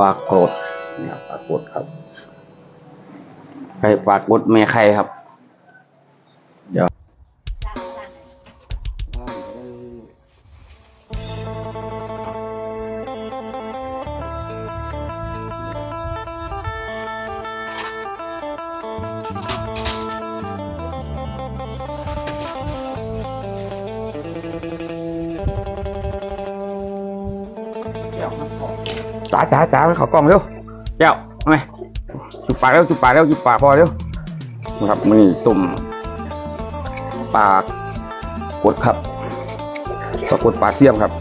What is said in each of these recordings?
ปรากดเนี่ยปรากดครับ ใครปรากดไม่ใครครับ จ้าจ้าจ้าไปเขากล้องเร็วเจ้าทำไมจุบปากเร็วจุบปากเร็วจุบปากพอเร็วนะครับมือตุ่มปากกดครับปากกดปากเสียมครับ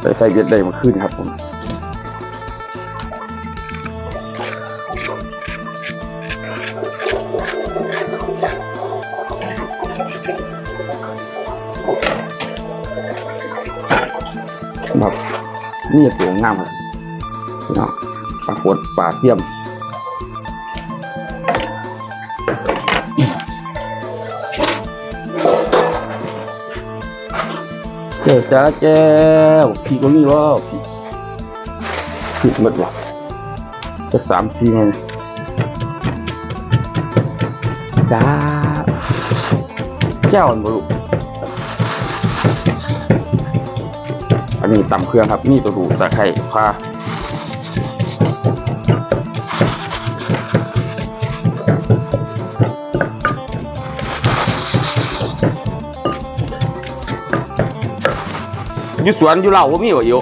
ได้ใส่เบ็ดได้มาขึ้นครับผม นี่ตัวงามครับพี่น้องปากกดปลาเสียมเจ้าจ้าแก้วพี่ก็มีว่าพี่หมดว่ะจะสามสี่ไงจ้าแก้วอันบุ นนี้ตำเครื่องครับนี่ตัวดูตะไคร้พาอยู่สวนอยู่เหล่าว่ามีวะโย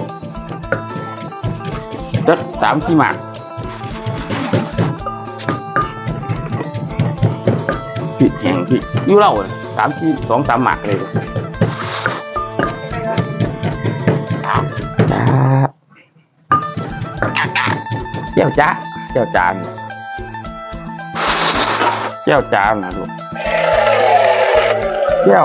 จักสามสี่หมากพี่แห่งพี่อยู่เหล่าน่ะสามสี่สองสามหมากเลย เจ้าจ้าเจ้าจานเจ้าจานนะลูกเจ้า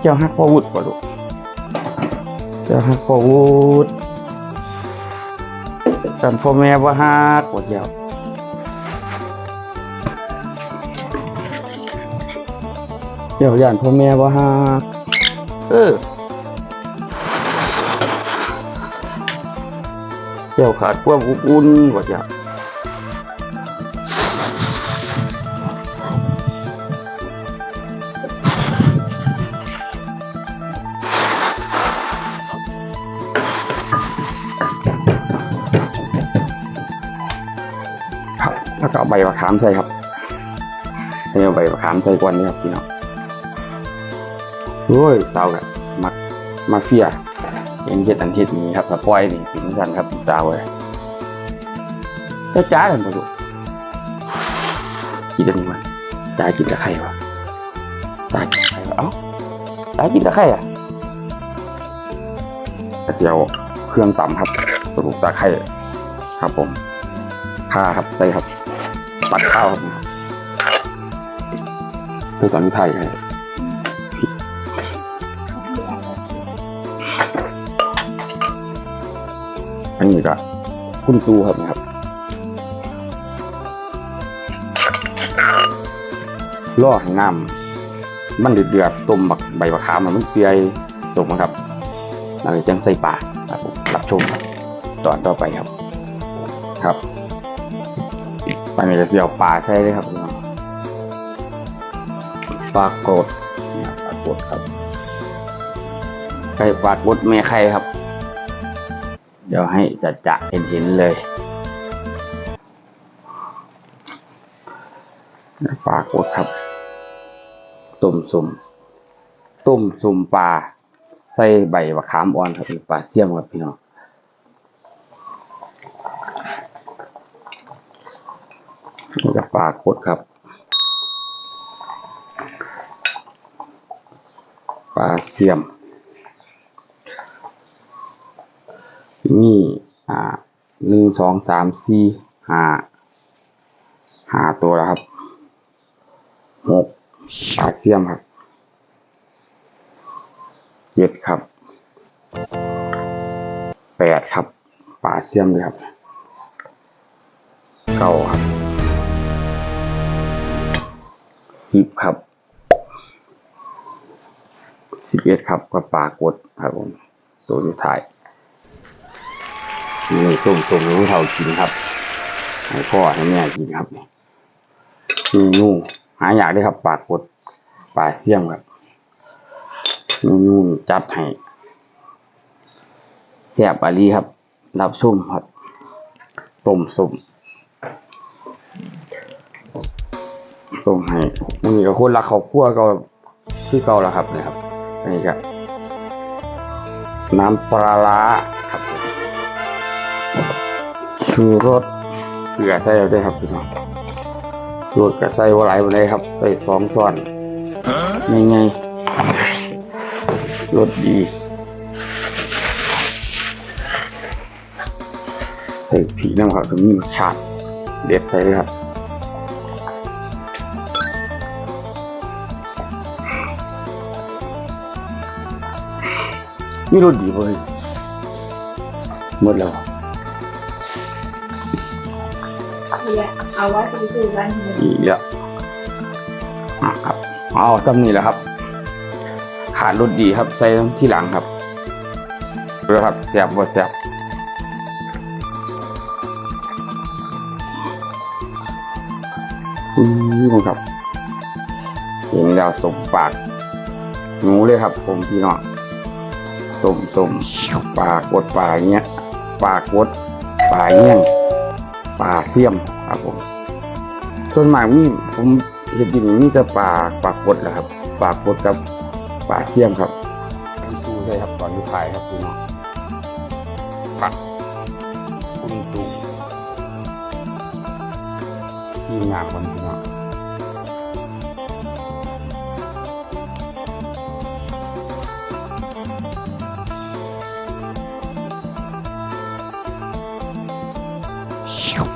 เจ้าฮักพอวุฒป่ะลูกเจ้าฮักพอวุฒกันพ่อแม่ว่าฮักป่ะเจ้า เจ้าย่านพ่อแม่ว่ฮักเออเจ้าขาดความอบอุ่นป่ะเจ้าครับแล้วก็ใบมะขามใส่ครับให้เอาใบมะขามใส่ก่อนนี่ครับพี่น้อง โอ้ยสาวกับมักมาเฟียเห็นเฮ็ดอันเฮ็ดนี้ครับถ้าปล่อยนี่ถึงกันครับสาวเลยจ้าจ้ากันปะลูกกินได้มันจ้ากินตะไคร่วะจ้ากินตะไคร่วะเอ้าจ้ากินตะไคร่อะกระเจียวเครื่องต่ำครับสรุปตะไคร่ครับผมข้าครับใส่ครับ ปัดข้าวครับคือตอนนี้ไทยให้ อันนี้ก็คุณตูครับนะครับล่อให้น้ำมันเดือดๆต้มบักใบบักขามมันเปื่อยสมครับแล้วจังใส่ปลาครับผมรับชมครับตอนต่อไปครับ ครับปลาเนี่ยจะเดี่ยวปลาใช่เลยครับปลากรดเนี่ยปลากรดครับไข่ปลากรดแม่ไข่ครับ เดี๋ยวให้จะจะเห็นเห็นเลยปลากดครับ ต้มสุ่มต้มสุ่มปลาใส่ใบมะขามอ่อนครับปลาเสี่ยมครับพี่น้องนี่ก็ปลากดครับปลาเสียม นี่อ่า หนึ่งสองสามสี่ห้าห้าตัวแล้วครับหกปาเสียมครับเจ็ดครับแปดครับปาเสียมเลยครับเก้าครับสิบครับสิบเอ็ดครับก็ปากดครับผมตัวสุดท้าย นี่ต้มส้มรู้เท่ากินครับให้พ่อให้แม่กินครับนี่นูหาอยากได้ครับปลากดปลาเสี่ยมครับเมนูนี่จัดให้แซ่บอาลีครับ รับชุ่มครับต้มส้มต้มให้มันมีกับคนรักครอบครัวก็คือเก่าแล้วครับนะครับอันนี้ก็น้ำปลาร้าครับผม ชูรสเกลือใส่เอาด้วยครับพี่น้องรวกับใส่ว่าหลายวันเลยครับ ใส่สองช้อนไม่ไงรสดีใส่ผีน้ำครับตรงนี้รสชาติเด็ดใส่เลยครับนี่รสดีเลยหมดแล้ว เอาไว้ไปดูร้านเฮียอีกแล้วอะครับเอาซ้ำนี่แหละครับ ขาดรสดีครับ ใส่ที่หลังครับดูครับแซ่บบ่แซ่บอืมครับเห็นแล้วสมปากหนูเลยครับ ผมพี่น้องต้มสมปากดปลาเงี้ย ปากดปลาเงี้ยปลาเสี่ยม ครับผม ส่วนมากมีผมเห็นอยู่นี่มีแต่ปลาปลากดแหละครับปลากดกับปลาเสี่ยมครับตูใช่ครับตอนอยู่ถ่ายครับพี่น้องปักคุณตูซีงามคนพี่น้องแ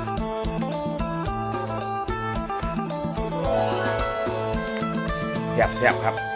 ซ่บๆครับ